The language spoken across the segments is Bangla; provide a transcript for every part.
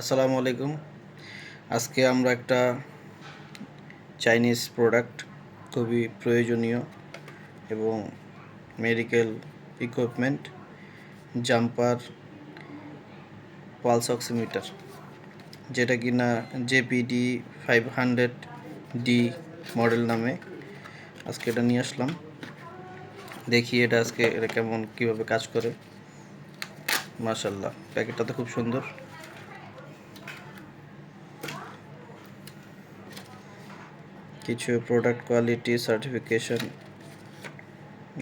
আসসালামু আলাইকুম। আজকে আমরা একটা চাইনিজ প্রোডাক্ট খুবই প্রয়োজনীয় এবং medical equipment Jumper pulse oximeter যেটা কিনা JPD five hundred D model নামে আজকে এটা নিয়ে আসলাম। দেখি এটা আজকে এটা কেমন, কীভাবে কাজ করে। মাশাল্লাহ প্যাকেটটা তো খুব সুন্দর। কিছু প্রোডাক্ট কোয়ালিটি সার্টিফিকেশন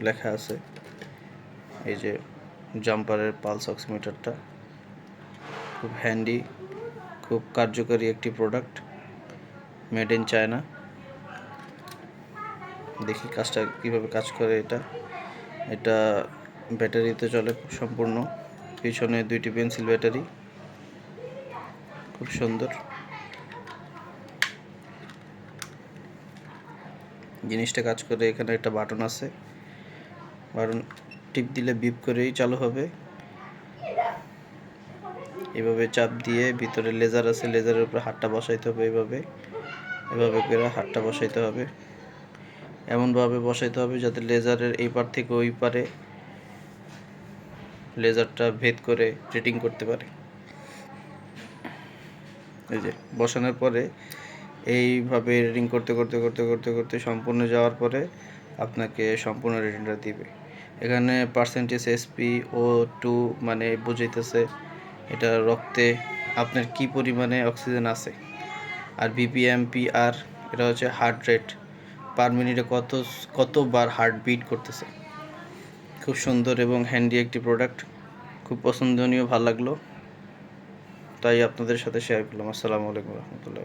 লেখা আছে। এই যে জাম্পারের পালস অক্সিমিটারটা খুব হ্যান্ডি খুব কার্যকরী একটি প্রোডাক্ট মেড ইন চায়না দেখি কাজটা কীভাবে কাজ করে এটা। এটা ব্যাটারিতে চলে খুব সম্পূর্ণ। পিছনে দুইটি পেন্সিল ব্যাটারি খুব সুন্দর। জিনিসটা কাজ করে, এখানে একটা বাটন আছে। বাটন টিপ দিলে বিপ করেই চালু হবে। এভাবে চাপ দিয়ে ভিতরে লেজার আছে লেজারের উপরে হাতটা বসাইতে হবে এভাবে। এভাবে করে হাতটা বসাইতে হবে। এমনভাবে বসাইতে হবে যাতে লেজারের এই পার থেকে ওই পারে লেজারটা ভেদ করে রেটিং করতে পারে। এই যে, বসানোর পরে এইভাবে রিডিং করতে করতে করতে করতে করতে সম্পূর্ণ যাওয়ার পরে আপনাকে সম্পূর্ণ রিডিংটা দিবে। এখানে পার্সেন্টেজ এসপি ও টু মানে বুঝাইতেছে এটা রক্তে আপনার কি পরিমাণে অক্সিজেন আছে। আর বিপিএম পিআর এটা হচ্ছে হার্ট রেট পার মিনিটে কত, কতবার হার্ট বিট করতেছে। খুব সুন্দর এবং হ্যান্ডি একটি প্রোডাক্ট খুব পছন্দনীয়, ভালো লাগল। তাই আপনাদের সাথে শেয়ার করলাম। আসসালামু আলাইকুম রহমতুল্লাহ